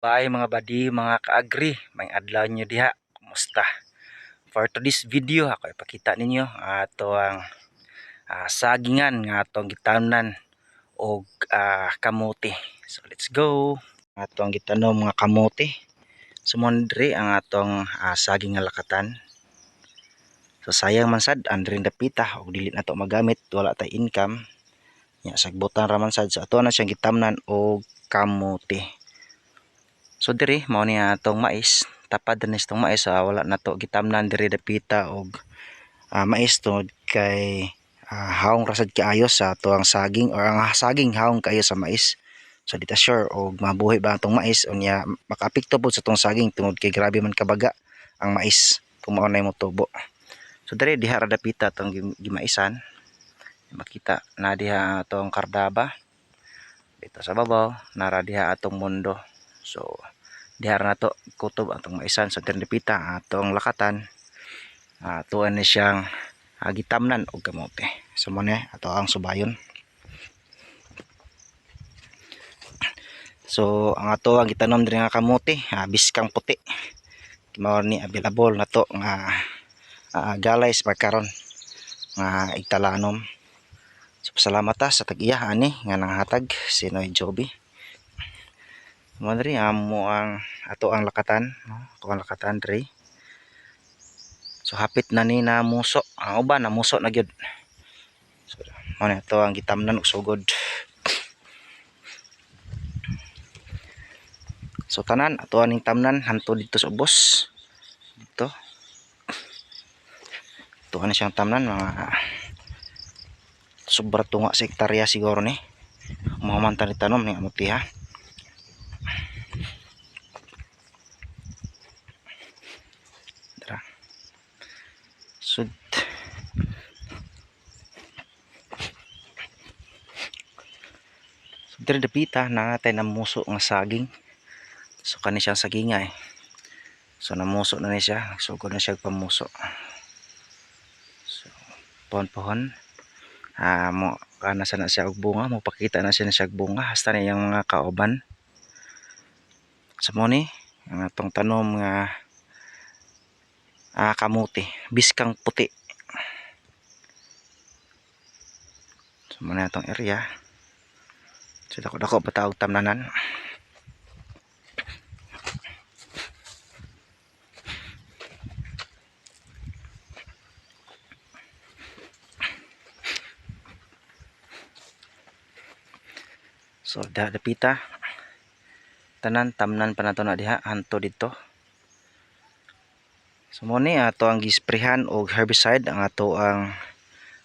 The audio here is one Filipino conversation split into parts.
Bye mga badi, mga kaagri, may adlaw nyo diha. Kumusta? For today's video, ako ipakita ninyo ato ang ah, sagingan nga atong gitanan og ah, kamote. So let's go. Ato ang gitanom mga kamote. Sumondre ang atong ah, saging nga lakatan. So sayang man sad andrin dapita og dili na to magamit wala tay income. Nya sagbutan ra man sad sa ato na siyang gitamnan og kamote. So diri mao ni atong mais, tapad din itong mais ah, wala na to gitamnan diri dapita og ah, mais tungod kay ah, haong rasad kaayo sa ato ang saging or ang saging haong kaayo sa mais. So dita sure og mabuhi ba atong mais unya makaapekto pud sa atong saging tungod kay grabe man kabaga ang mais kung mao na mo tubo. So diri diha ra dapita atong gim- gimaisan. Makita na diha atong kardaba. Dito sa babaw nara diha atong mundo. So dihar na to kutob atong maisan sa ternipita atong lakatan. Uh, tuan ni siyang uh, gitamnan og kamote. So mo ni ato ang subayon. So ang ato ang gitanom diri nga kamote uh, biskang puti. Mao ni available na to nga uh, galay sa pagkaron nga igtalanom. So salamat ta sa tag-iya ani nga nanghatag sinoy Joby mo diri amo ang ato ang lakatan no? Ato ang lakatan diri. So hapit na ni na muso. Ang uban na muso na gyud. So mo na ito ang gitamnan og sugod. So tanan ato aning tamnan. Hanto dito sa ubos. Dito. Ito na siyang tamnan mga sobra tunga sa hektarya siguro ni. Mga man tani tanom ni amuti diri dapita na muso nga saging. So kani siyang saginga eh. So namuso na ni siya, nagsugod na siya pamuso. So pohon-pohon. Ah, mo kana sa na siya og bunga, mo pakita na siya na siya bunga hasta na yung mga kauban. Sa mo ni, ang atong tanom nga ah, kamuti, biskang puti. So muna itong area. So dako dako pa tawag tamnanan. So da dapita tanan tamnan pa nato na diha hanto dito. So mo ni ato ang gisprehan og herbicide ang ato ang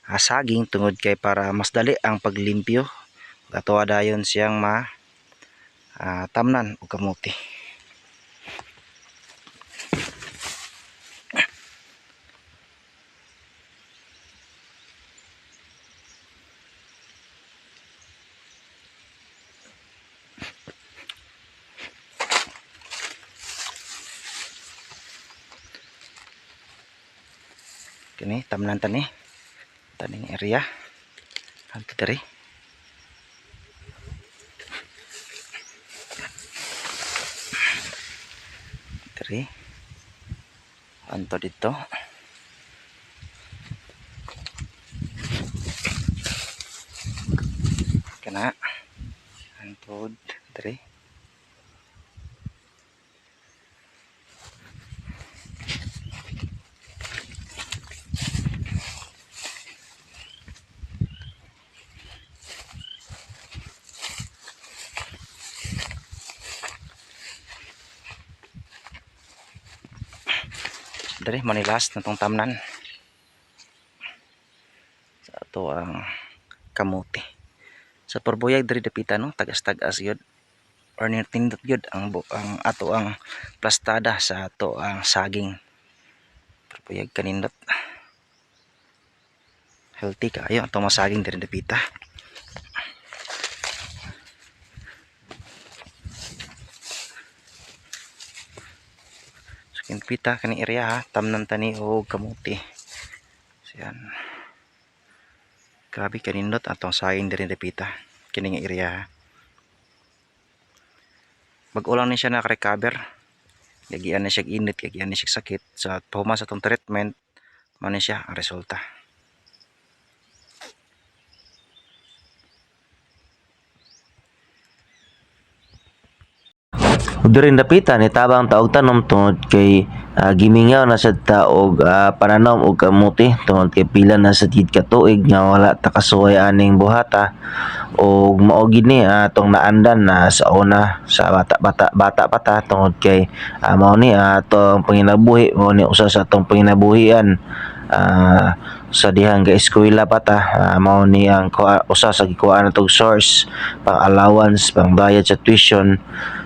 ah, saging tungod kay para mas dali ang paglimpyo. Ato dayon siyang ma ah, tamnan og kamote. Kini tamnan tani. Taning area. Hanto diri. Diri. Hanto dito. Kana. Hantod diri. Diri manilas na tong tamnan. Sa ato ang kamote. Sa perbuyag diri dapita no tagas-tagas yun or nindot yun ang, ang ato ang plastada sa ato ang saging. Perbuyag kanindot. Healthy kayo ang mga saging diri dapita. So kinpita kani area ha, tamnan tani og kamote. So yan. Grabe kanindot atong saging diri dapita. Kini nga area ha. Bago lang ni siya naka-recover. Gagian na siya init, gagian na siya sakit. Sa pahuma sa itong treatment, mo na siya ang resulta. During dapitan ni tabang taog tanom tungod kay ah, gimingaw na sa taog ah, pananom og kamuti tungod kay pila na sa tid ka tuig nga wala ta aning buhata. Og mao gini atong naandan na sa una sa bata bata bata pa ta tungod kay ah, mao ni atong panginabuhi mao ni usa sa atong panginabuhian ah, sa dihang ga eskwela pa ta ah, mao ni ang usa sa gikuhaan natong source pang allowance pang bayad sa tuition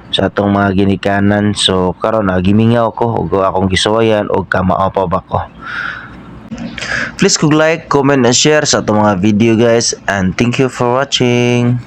sa atong mga ginikanan so karon nagimingaw ko ug akong gisuwayan og kamao pa ba ko Please kung like, comment, and share sa atong mga video guys and thank you for watching.